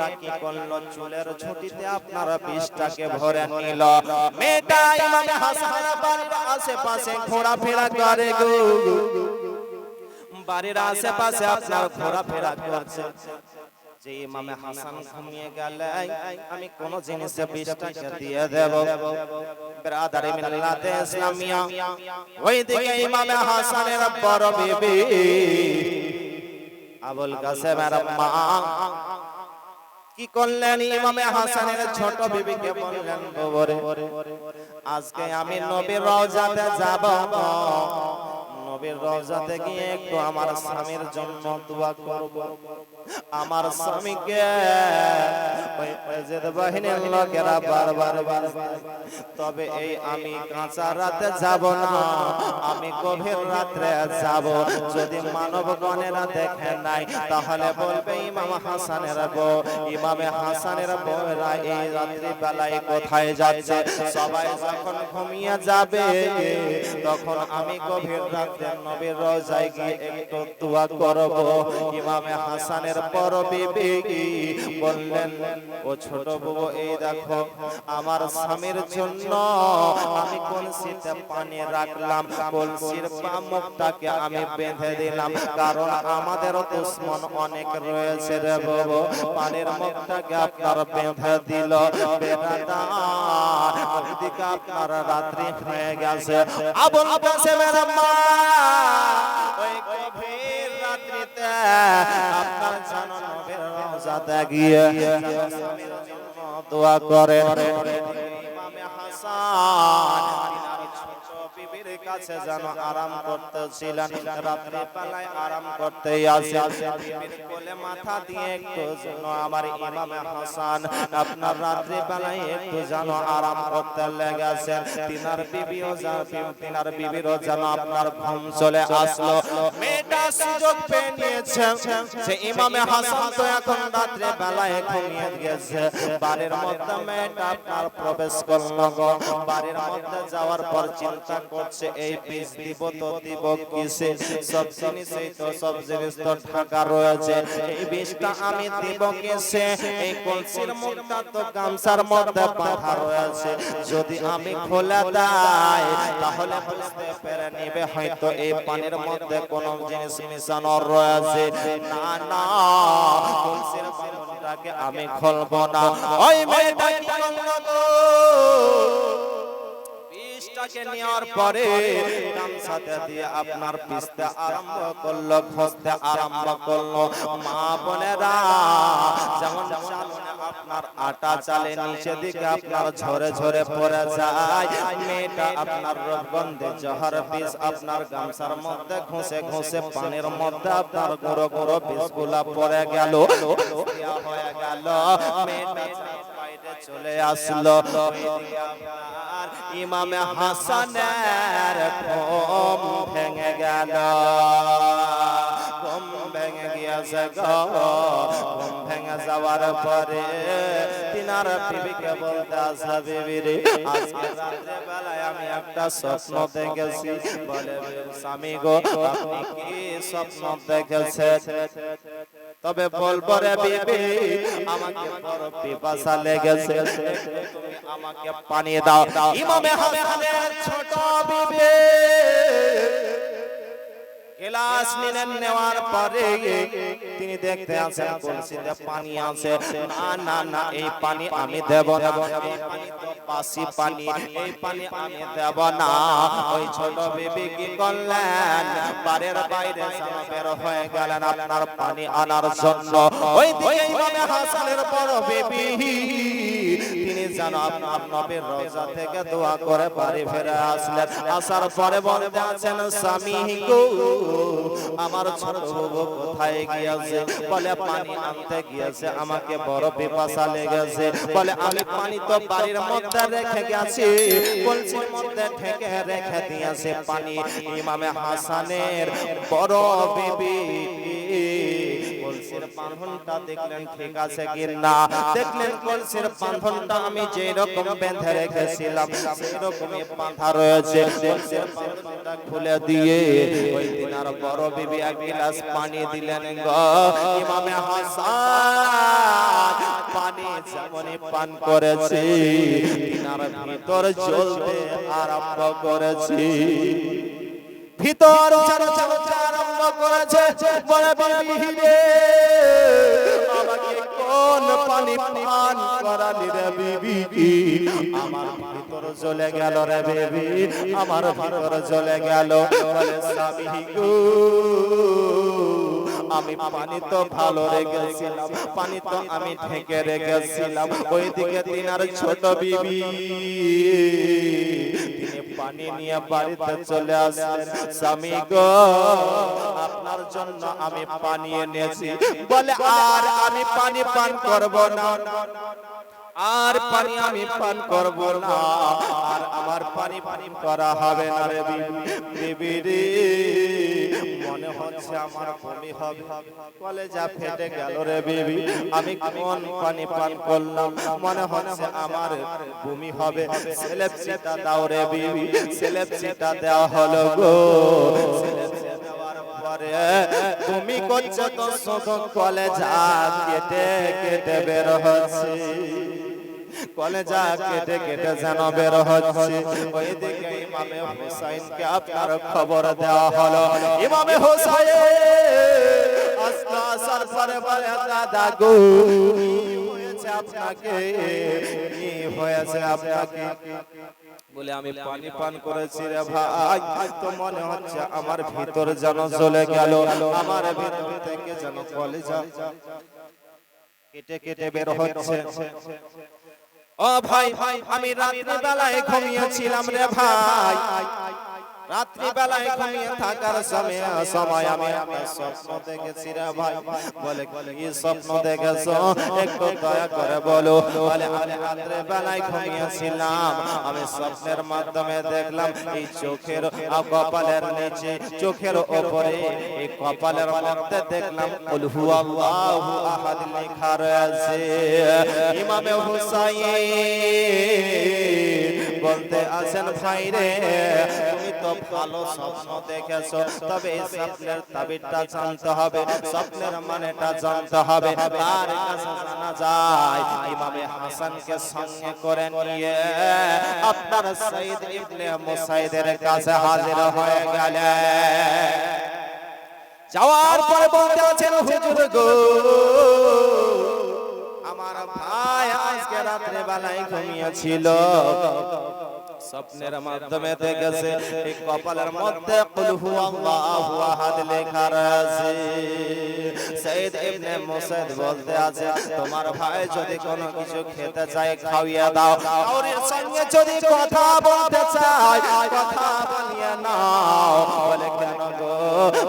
মেয়েটা কি করল চুলের ছুটিতে আপনারা বিষটাকে ভরে নিল। মেয়েটা ইমামে হাসানের বাড়ির আশেপাশে ঘোরাফেরা করে গো। বাড়ির আশেপাশে আপনার ঘোরাফেরা করছে যে ইমামে হাসান ঘুমিয়ে গেলে আমি কোন জিনিসে বিষটাকে দিয়ে দেব। ব্রাদারি মিল্লাতে ইসলামিয়া। ওইদিকে ইমামে হাসানের বড় বিবি। আবুল কাসেমের মা। কি করলেন? ইমামে হাসানের ছোট বিবিকে বললেন গোবরে আজকে আমি নবীর রওজাতে যাব। নবীর রওজাতে গিয়ে একটু আমার স্বামীর জন্য দোয়া করব। আমার স্বামীকে ওই ওয়াজেদ বাহিনীর লোকেরা বারবার বারবার তবে এই আমি কাঁচা রাতে যাব না, আমি গভীর রাত্রে যাব। যদি মানবগণেরা দেখে নাই, তাহলে বলবে ইমাম হাসানের বউ, ইমামে হাসানের বউরা এই রাত্রি বেলায় কোথায় যাচ্ছে? সবাই যখন ঘুমিয়ে যাবে, তখন আমি গভীর রাতে নবীর রোজায় গিয়ে একটু দোয়া করব। ইমামে হাসানের পর বিবি বললেন, ও ছোট বউ, এই দেখো, আমার স্বামীর জন্য আমি পানি রাখলাম? আমি বেঁধে দিলাম, কারণ আমাদের দুশ্মন অনেক রয়েছে রে বাবু। পানির মুখটাকে আপনার বেঁধে দিল। ওইদিকে আপনার রাত্রি হয়ে গেছে। আবুল কাসেমের মা ওই গভীর রাত্রিতে আপনার জানো রওজাতে গিয়ে দোয়া করেন ইমামে হাসান কাছে যেন আরাম করতেছিলেন। রাত্রি বেলায় আরাম করতে আসে কোলে মাথা দিয়ে একটু যেন আমার ইমামে হাসান আপনার রাত্রি বেলায় একটু যেন আরাম করতে লেগেছে তিনার বিবিও যেন তিনার বিবিরও যেন আপনার ঘুম চলে আসলো। মেয়েটা সুযোগ পেয়ে নিয়েছে। যে ইমামে হাসান তো এখন রাত্রে বেলায় ঘুমিয়ে গেছে। বাড়ির মধ্যে মেয়েটা আপনার প্রবেশ করল। বাড়ির মধ্যে যাওয়ার পর চিন্তা করছে এই বীজ দিব তো দিব কিসে? সব জিনিসই তো সব জিনিস তো ঢাকা রয়েছে। এই বীজটা আমি দিব কিসে? এই কলসির মুখটা তো গামছার মধ্যে বাঁধা রয়েছে। যদি আমি খোলা দেয় তাহলে বুঝতে পেরে নেবে হয়তো এই পানির মধ্যে কোনো জিনিস মিশানো রয়েছে। না না কলসির আমি খুলবো না। ওই মেয়েটা কি করল গো? নেওয়ার পরে গামছাতে দিয়ে আপনার পিসতে আরম্ভ করল খসতে আরম্ভ করল। মা বোনেরা যেমন আপনার আটা চালে নিচে দিকে আপনার ঝরে ঝরে পড়ে যায়। মেয়েটা আপনার রগন্ধে জহর পিস আপনার গামছার মধ্যে ঘষে ঘষে পানির মধ্যে আপনার গুঁড়ো গুঁড়ো পিসগুলা পড়ে গেল। হয়ে গেল। মেয়েটা চলে আসলো। ইমামে হাসানের ঘুম ভেঙে গেল। ঘুম ভেঙে গিয়েছে ঘুম ভেঙে যাওয়ার পরে তিনার বিবিকে বলতে আসা বিবি রে বেলায় আমি একটা স্বপ্ন দেখেছি। বলে, স্বামী গো, আপনি কি স্বপ্ন দেখেছেন? তবে বলব রে বিবি আমাকে বড় পিপাসা লেগেছে। তুমি আমাকে পানি দাও। ইমামে হাসানের ছোট বিবি গ্লাস নিলেন নেওয়ার পরে তিনি দেখতে আছেন কলসিতে পানি আছে। না না না এই পানি আমি দেব না। এই পানি এই পানি আমি দেব না। ওই ছোট বেবি কি করলেন? বাড়ির বাইরে বের হয়ে গেলেন আপনার পানি আনার জন্য। ওই দিকে হাসানের বড় বেবি। আপনার নবীর রোজা থেকে দোয়া করে বাড়ি ফিরে আসলেন। আসার পরে বলতে আছেন, স্বামী গো, আমার ছোট বাবু কোথায় গিয়েছে? বলে, পানি আনতে গিয়েছে, আমাকে বড় পিপাসা লেগেছে। বলে, আমি পানি তো বাড়ির মধ্যে রেখে গেছি। কলসির মধ্যে ঠেকে রেখে দিয়েছে পানি। ইমামে হাসানের বড় বিবি কলসির বাঁধনটা দেখলেন ঠিক আছে কি না দেখলেন কলসির বাঁধনটা আমি যেই রকম বেঁধে রেখেছিলাম সেই রকমই বাঁধা রয়েছে। কলসির বাঁধনটা খুলে দিয়ে ওই দিন আর বড় বিবি এক গ্লাস পানি দিলেন গো। ইমামে হাসান যেমনই পান করেছি তিনার ভিতর জ্বলতে আরম্ভ করেছি। ভিতর আরম্ভ করেছে। বলে বিবি রে আমাকে কোন পানি পান করালি রে বিবি? আমার ভিতর জ্বলে গেল রে বেবি, আমার ভিতর জ্বলে গেল। বলে, স্বামী গো, আমি পানি তো ভালো রেখেছিলাম, পানি তো আমি ঢেকে রেখেছিলাম। ওইদিকে তিনার ছোট বিবি পানি নিয়ে বাড়িতে চলে আসলেন। স্বামী গো, আপনার জন্য আমি পানি এনেছি। বলে, আর আমি পানি পান করব না। আর পানি আমি পান করব না। আর আমার পানি পানি করা হবে না রে বিবি। রে মনে হচ্ছে আমার বমি হবে। কলেজা ফেটে গেল রে বিবি। আমি কোন পানি পান করলাম? মনে হচ্ছে আমার বমি হবে। সেলেপসিটা দাও রে বিবি। সেলেপসিটা দেওয়া হলো গো। তুমি করছ তো শুধু কলেজা কেটে কেটে বের হচ্ছে। কলেজা কেটে কেটে যেন বের হচ্ছে। ওইদিকে ইমামে হুসাইনকে আপনার খবর দেওয়া হলো। ইমামে হুসাইন আস্তে পরে বলে দাদা গো আপনাকে? কি হয়েছে আপনাকে? বলে আমি পানি পান করেছি রে ভাই। তো মনে হচ্ছে আমার ভিতর যেন চলে গেল। আমার ভিতর থেকে যেন কলেজা কেটে কেটে বের হচ্ছে। ও ভাই আমি রাত্রে বেলায় ঘুমিয়েছিলাম রে ভাই। রাত্রি বেলায় ঘুমিয়ে থাকার সময় সময় আমি একটা স্বপ্ন দেখেছি রে ভাই। বলে কি স্বপ্ন দেখেছ? একটু দয়া করে বলো। বলে। আমি রাত্রি বেলায় ঘুমিয়েছিলাম। আমি স্বপ্নের মাধ্যমে দেখলাম এই চোখের কপালের নিচে চোখের উপরে এই কপালের মধ্যে দেখলাম কুল হুয়াল্লাহু আহাদ লেখা রয়েছে ইমামে হুসাইন। বলতে আছেন ভাই রে তুমি তো ভালো স্বপ্ন দেখেছ তবে এই স্বপ্নের তাবিরটা জানতে হবে স্বপ্নের মানেটা জানতে হবে। তার কাছে জানা যায় ইমামে হাসানকে সঙ্গে করে নিয়ে আপনার সাইদ ইবনে মুসাইদের কাছে হাজির হয়ে গেলেন যাওয়ার পরে বলতে আছেন হুজুর গো। রাত্রে বেলায় ঘুমিয়েছিল। স্বপ্নের মাধ্যমে দেখেছে, এই কপালের মধ্যে আহাদ লেখা আছে সাইদ ইবনে মুসাইদ বলতে আছে, তোমার ভাই যদি কোনো কিছু খেতে চায় খাওয়িয়ে দাও। কাউরির সঙ্গে যদি কথা বলতে চায়, কথা নাও। বলে, কেন গো?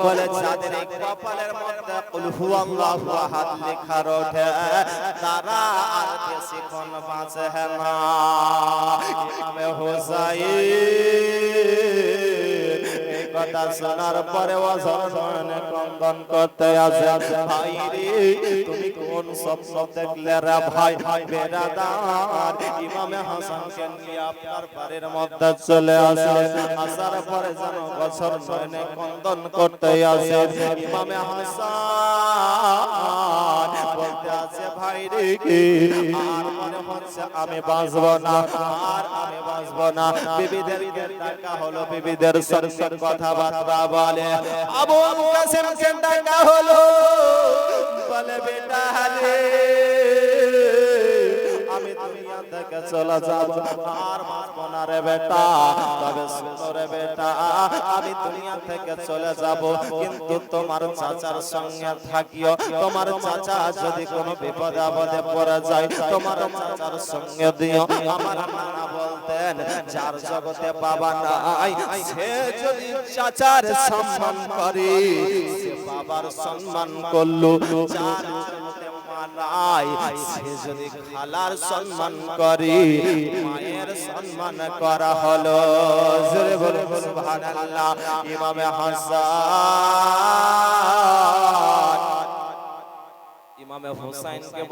বলে যাদের কপালের কুল হুয়াল্লাহু আহাদ লেখা ওঠে তারা আর বেশিক্ষণ বাঁচে না। কথা শোনার পরে অসরণে ক্রন্দন করতে আসে। ভাই রে তুমি কোন স্বপ্ন দেখলে রে ভাই? বেরাদার ইমামে হাসানকে নিয়ে আপনার বাড়ির মধ্যে চলে আসে। আসার পরে যেন বছর নয়নে ক্রন্দন করতে আসে। ইমামে হাসান বলতে ভাই রে কি আর মনে হচ্ছে আমি বাঁচব না। আর আমি বাঁচব না। বিবিদের ডাকা হলো বিবিদের সঙ্গে কথাবার্তা বলে। আবু কাসিম কে ডাকা হলো। বলে বেটা রে। থেকে চলে যাব। আর বাঁচব না রে বেটা, তবে রে বেটা, আমি দুনিয়া থেকে চলে যাব। কিন্তু তোমার চাচার সঙ্গে থাকিও, তোমার চাচা যদি কোনো বিপদ আপদে পড়ে যায়, তোমার চাচার সঙ্গে দিও। আমার নানা বলতেন, যার জগতে বাবা নাই, সে যদি চাচার সম্মান করে, সে বাবার সম্মান করল। যার নাই। সে যদি খালার সম্মান করে, মায়ের সম্মান করা হলো। জোরে বলে সুবহানাল্লাহ, ইমামে হাসান।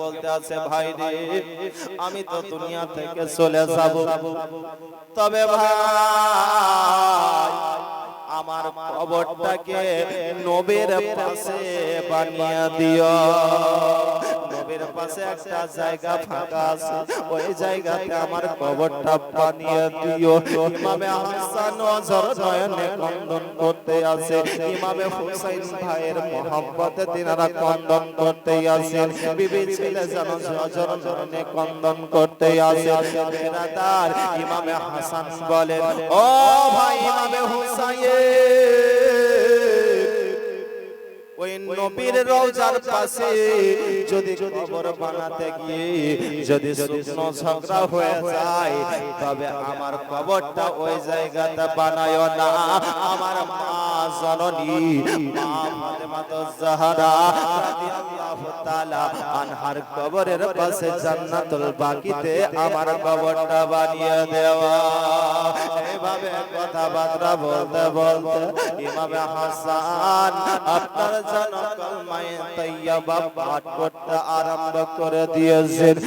বলতে আছে, ভাই আমি তো দুনিয়া থেকে চলে যাব। তবে ভাই, আমার কবরটাকে নবীর পাশে বানিয়ে দিও। নবীর পাশে একটা জায়গা ফাঁকা আছে। ওই জায়গাতে আমার কবরটা বানিয়ে দিও। ইমামে হাসান নজর নয়নে কন্দন করতে আছে। ইমামে হুসাইন ভাইয়ের মোহাম্মতে তিনারা কন্দন করতে আছেন বিবি ছেলে যেন নজর নয়নে কন্দন করতে আছে। বেরাদার ইমামে হাসান বলেন, ও ভাই ইমামে হুসাইন, ওই নবীর রওজার পাশে যদি কবর বানাতে গিয়ে যদি শুকনো ঝগড়া হয়ে যায়, তবে আমার কবরটা ওই জায়গাতে বানায় না। আমার মা জননী, মা জাহরা, রাদিয়াল্লাহু তাআলা আনহার কবরের পাশে জান্নাতুল বাকিতে আমার কবরটা বানিয়ে দেওয়া। এইভাবে কথাবার্তা বলতে বলতে ইমামে হাসান আপনার যেন কলমায়ে তাইয়্যিবা পাঠ আরম্ভ করে দিয়েছেন।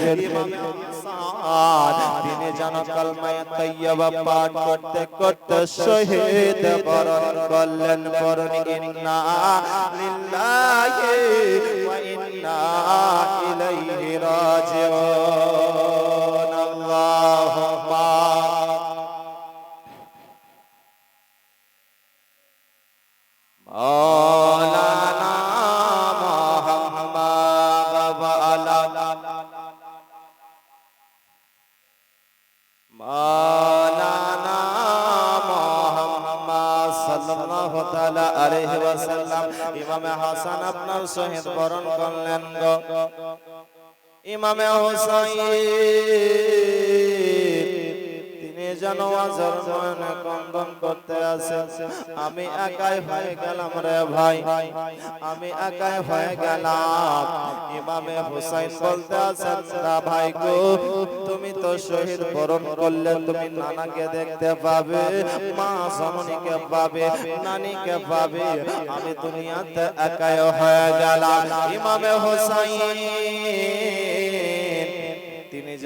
তিনি যেন কালমায় তৈয়বা পাঠ করতে করতে শহীদ বরণ করলেন, বরণ ইন্না লিল্লাহি ওয়া ইন্না ইলাইহি রাজিউন। শহীদ বরণ করলেন ইমামে হুসাইন যেন আজর কন্দন করতে আমি একাই হয়ে গেলাম রে ভাই। আমি একাই হয়ে গেলাম। ইমামে হুসাইন বলতে না ভাই গো, তুমি তো শহীদ বরণ করলে তুমি নানাকে দেখতে পাবে, মা জননীকে পাবে, নানিকে পাবে। আমি দুনিয়াতে একাই হয়ে গেলাম। ইমামে হুসাইন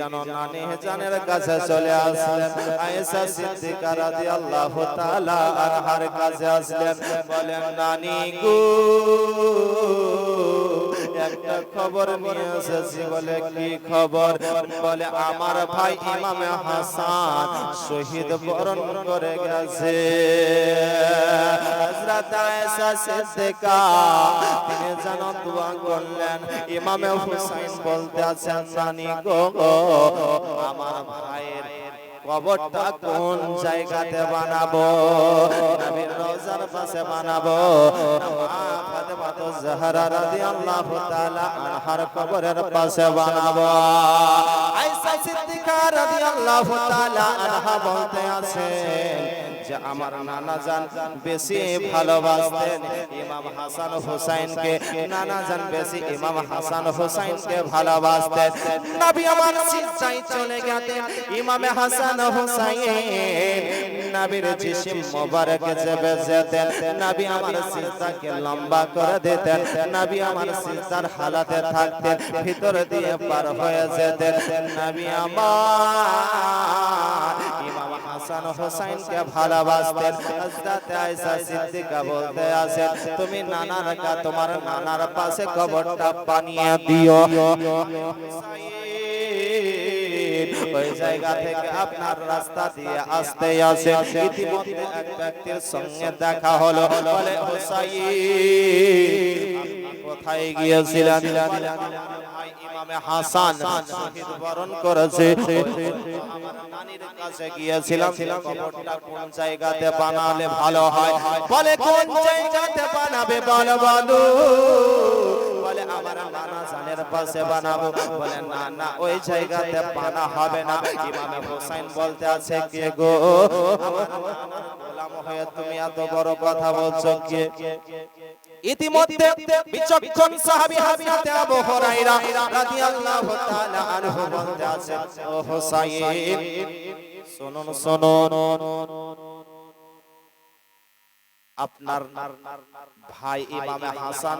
যেন নানি জানের কাছে চলে আসলেন। আয়েশা সিদ্দিকা রাদিয়াল্লাহু তাআলা আনহার কাছে আসলেন। বলেন নানি গো। একটা খবর নিয়ে এসেছি বলে কি খবর? বলে, আমার ভাই ইমামে হাসান শহীদ বরণ করে গেছে। তিনি যেন দোয়া করলেন, ইমামে হুসাইন বলতে আছেন, নানি গো, আমার ভাইয়ের কবরটা কোন জায়গাতে বানাবো? নবীর রওজার পাশে বানাবো? জাহরা রাদিয়াল্লাহু তাআলা আনহার কবরের পাশে বানাবো। আয়েশা সিদ্দিকা রাদিয়াল্লাহু তাআলা আনহা বলতে আছেন আমার নানা জান বেশি ভালোবাসতেন ইমাম হাসান হুসাইনকে। নানা জান বেশি ইমাম হাসান হুসাইনকে ভালোবাসতেন। নবী আমার সিজদায় চলে গেতেন ইমামে হাসান হুসাইন। নবীর জিসিম মোবারকে চেপে যেতেন। নবী আমার সিজদাকে লম্বা করে দিতেন। নবী আমার সিজদার হালাতে থাকতেন, ভিতর দিয়ে পার হয়ে যেতেন। নবী আমার হাসান হোসাইনকে ভালোবাসতেন। হযরত আয়েশা সিদ্দিকা বলতে আছেন তুমি নানার কা তোমার নানার পাশে কবরটা বানিয়ে দিও। ওই জায়গা থেকে আপনার রাস্তা দিয়ে আসতে আসে। ইতিমধ্যে এক ব্যক্তির সঙ্গে দেখা হলো। বলে হোসাইন কোথায় গিয়েছিলেন। ইমামে হাসান শহীদ বরণ করেছে। ওই জায়গাতে বানা হবে না। হোসেন বলতে আছে, কে গো? তুমি এত বড় কথা বলছো কে? ইতিমধ্যে বিচক্ষণ সাহাবী হযরত আবু হুরায়রা রাদিয়াল্লাহু তাআলা আনহু বলতে আছেন, ও হুসাইন, শুনুন শুনুন। আপনার ভাই ইমামে হাসান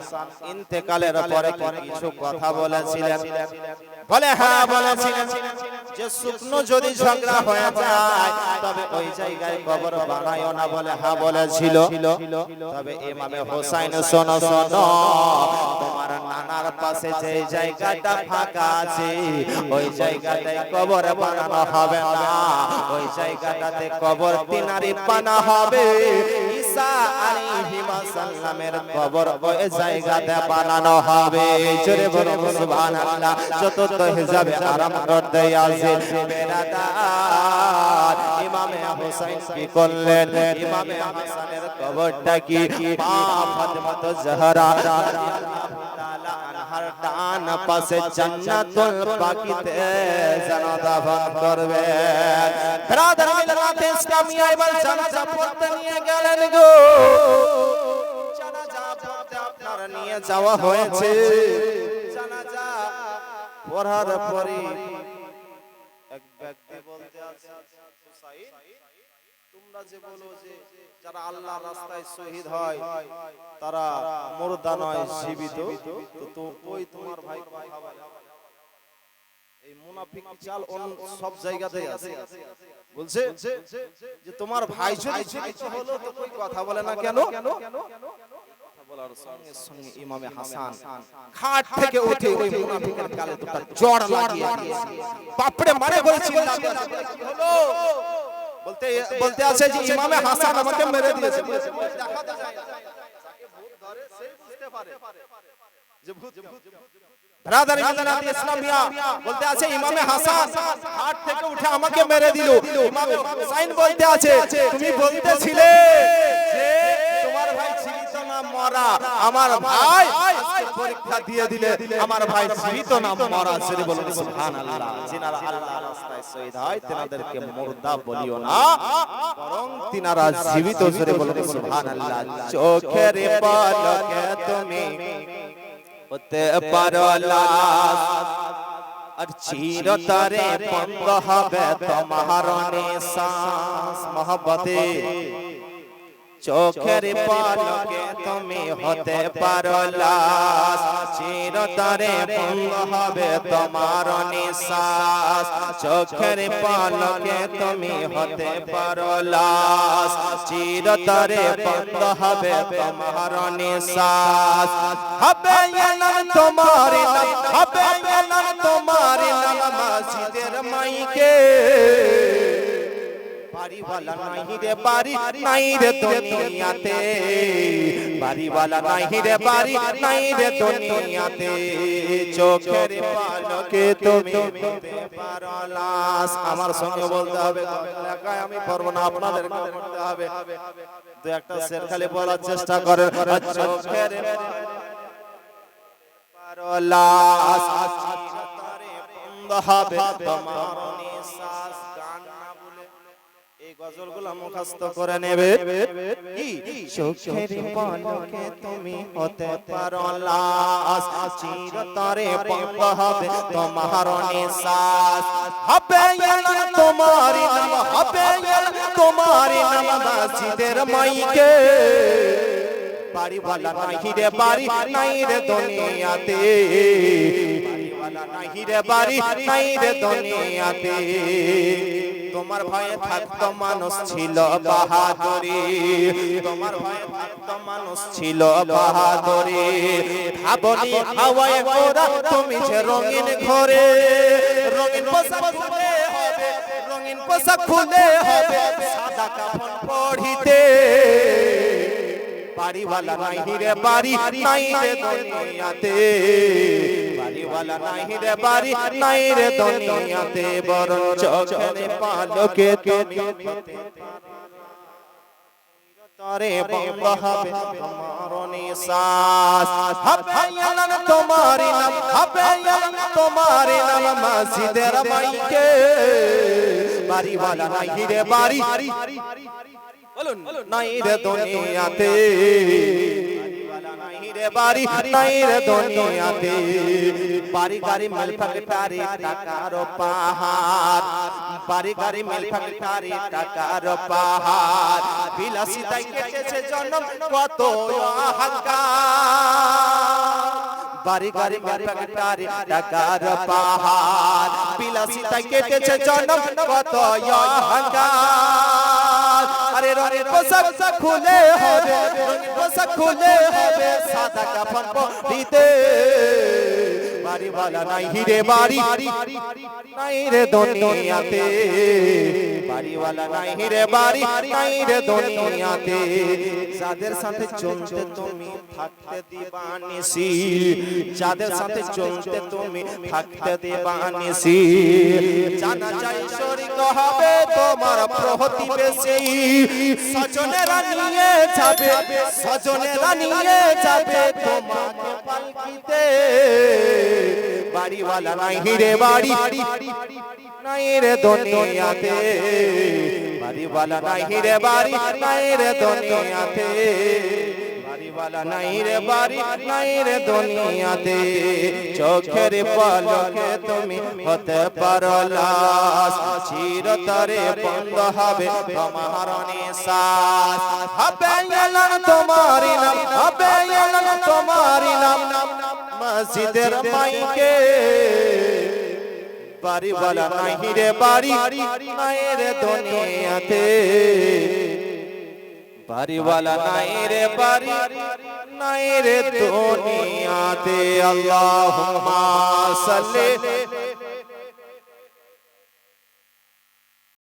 ইন্তেকালের পরে কিছু কথা বলেছিলেন। বলে হ্যাঁ বলেছিলেন। যে শুকনো যদি ঝগড়া হয়ে যায় তবে ওই জায়গায় কবর বানায়ও না বলে হা বলেছিল। তবে ইমামে হোসাইন শোনো শোনো তোমার নানার পাশে যে জায়গাটা ফাঁকা আছে ওই জায়গাটায় কবর বানানো হবে না। ওই জায়গাটাতে কবর তিনারি বানা হবে। ঈসা আলাইহিস সালামের কবর ওই জায়গাতে বানানো হবে। জোরে বলুন সুবহানাল্লাহ। চতুর্থ হিসাবে আরাম করতে আছে বেরাদার, ইমামে হোসেন কি করলেন? ইমামে হাসানের কবরটা কি? মা ফাতেমা জাহরা ডান পাশে জান্নাতুল বাকিতে জানাজা দাফন মিলাত ইসলামিয়া এবার জানাজা পড়তে নিয়ে গেলেন গো। জানাজা পড়তে নিয়ে যাওয়া হয়েছে। জানাজা পড়ার পরে এক ব্যক্তি বলতে আছে হুসাইন তোমরা যে বলো যে যারা আল্লাহ রাস্তায় শহীদ হয়, তারা মুর্দা নয়, জীবিত। তো ওই তোমার ভাই কথা এই মুনাফিক চাল সব জায়গাতে আছে। বলছে যে তোমার ভাই যদি হলো তো কই কথা বলে না কেন? বলার সঙ্গে সঙ্গে ইমামে হাসান খাট থেকে উঠে ওই মুনাফিকের গালে দুটো জড় লাগিয়ে দিয়েছে। বাপরে মারে হলো। বলতে বলতে আছে যে ইমামে হাসান আমাকে মেরে দিয়েছে। দেখাতে যায়। না। যাকে ভূত ধরে সেই বুঝতে পারে। যে ভূত ইসলামিয়া বলতে আছে ইমামে হাসান হাট থেকে উঠে আমাকে মেরে দিল। ইমামে হুসাইন বলতে আছে তুমি বলতেছিলে যে তোমার ভাই জীবিত না মরা আমার ভাই পরীক্ষা দিয়ে দিলে আমার ভাই জীবিত না মরা। সেরে বলুন সুবহানাল্লাহ। যিনারা আল্লাহর রাস্তায় শহীদ হয় তেনাদেরকে মুর্দা বলিও না। বরং তিনারা জীবিত সেরে বলুন সুবহানাল্লাহ চোখের পলকে তুমি হতে পারো লাশ আর চিরতরে বন্ধ হবে তোমার নিঃশ্বাস মহব্বতে চোখের পলকে তুমি হতে পারো লাশ চিরতরে বন্ধ হবে তোমার নিঃশ্বাস। চোখের পলকে তুমি হতে পারো লাশ চিরতরে বন্ধ হবে তোমার নিঃশ্বাস। হবে তোমার হবে তোমার মসজিদের মাইকে। বাড়িওয়ালা নাহি রে বাড়ি নাই রে দুনিয়াতে। বাড়িওয়ালা নাহি রে বাড়ি নাই রে দুনিয়াতে। চোখের পালকে তুমি বলতে পারো লাশ আমার সঙ্গে বলতে হবে এলাকায় আমি পারব না আপনাদের করতে হবে। দু একটা শের খালি বলার চেষ্টা করেন চোখের পারো লাশ চিরতরে বন্ধ হবে তোমার নিঃশ্বাস। গজলগুলো মুখস্থ করে নেবে। কি? চোখের পলকে তুমি হতে পারো লাশ। চিরতরে বন্ধ হবে তোমার নিঃশ্বাস। হবে এলান নাম হবে এলান নাম মসজিদের মাইকে। বাড়িওয়ালা নাহি রে বাড়ি নাই রে দুনিয়াতে। বাড়িওয়ালা নাহি রে বাড়ি নাই রে দুনিয়াতে। তোমার ভয়ে থাকত মানুষ ছিল বাহাদুরি। তোমার ভয়ে থাকত মানুষ ছিল বাহাদুরি। ভাবনি হাওয়ায় ওরা তুমি যে রঙিন ঘরে। রঙিন পোশাক খুলে হবে। রঙিন পোশাক খুলে হবে। সাদা কাফন পড়িতে বাড়িওয়ালা নাহি রে বাড়ি নাই রে দুনিয়াতে। বাড়িওয়ালা নাহি রে বাড়ি নাই রে দুনিয়াতে। বরং চোখের পালকে তুমি তরে হবে তোমার নিঃশ্বাস। হবে এলান তোমার নাম হবে এলান তোমার নাম মসজিদের মাইকে। বাড়িওয়ালা নাহি রে বাড়ি নাই রে দুনিয়াতে। বাড়ি নাই রে দুনিয়াতে। বাড়ি গাড়ি মিল ফ্যাক্টরি টাকার পাহাড়। বাড়ি গাড়ি মিল ফ্যাক্টরি টাকার পাহাড়। বিলাসিতাই কেটেছে জন্ম কত অহংকার। বাড়ি গাড়ি মিল ফ্যাক্টরি টাকার পাহাড়। বিলাসিতা কেটেছে জনম কত অহংকার। আরে রঙের পোশাক খুলে হবে রঙের পোশাক খুলে হবে সাদা কাফন পরিতে। বাড়িওয়ালা নাই হিরে বাড়ি নাই রে দুনিয়াতে। বাড়িওয়ালা নাই হিরে বাড়ি নাই রে দুনিয়াতে। যাদের সাথে চলতে তুমি থাকতে দিবানিসি। যাদের সাথে চলতে তুমি থাকতে দিবানিসি। জানা যায় শরীক হবে তোমার প্রতিবেশী সজনেরা নিয়ে যাবে। সজনেরা নিয়ে যাবে তোমাকে পালকিতে। বাড়িওয়ালা নাই হিরে বাড়ি। নাই রে দুনিয়াতে। বাড়িওয়ালা নাই হিরে বাড়ি নাই রে দুনিয়াতে। বাড়িওয়ালা নাই রে বাড়ি নাই রে দুনিয়াতে। চোখের পলকে তুমি হতে পারো লাশ। চিরতরে বন্ধ হবে তোমার নিঃশ্বাস। হবে এলান তোমারি নাম হবে এলান তোমারি নাম মসজিদের মাইকে। বাড়িওয়ালা নাহি রে বাড়ি নাই রে দুনিয়াতে। বাড়িওয়ালা নাই রে বাড়ি নাই রে দুনিয়াতে। আল্লাহুম্মা সাল্লি।